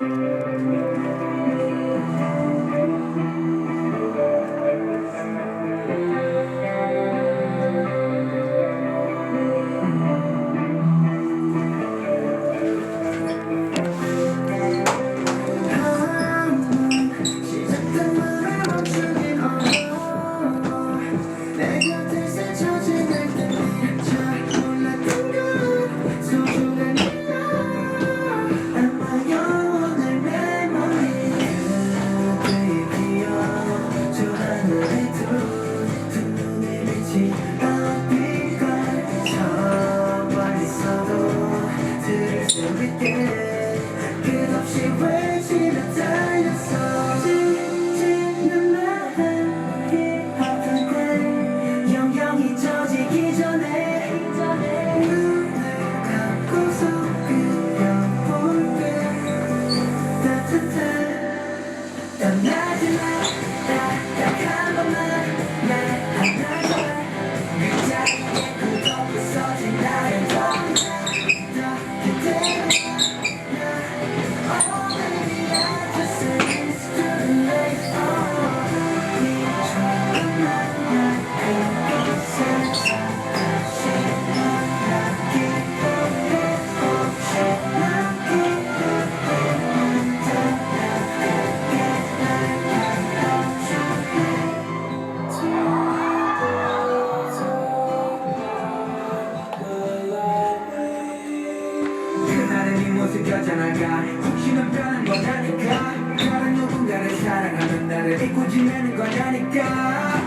시작 수 있게 끝없이 외치며 달렸어 지치는 마음이 때 영영이 젖이기 전에 눈을 감고서 그려볼게 따뜻한 떠나지 마 딱딱한 것만 날 안아줘 그 자리에 Yeah. 모습 여전할까 혹시는 변한 거라니까. 다른 누군가를 사랑하는 나를 잊고 지내는 거냐니까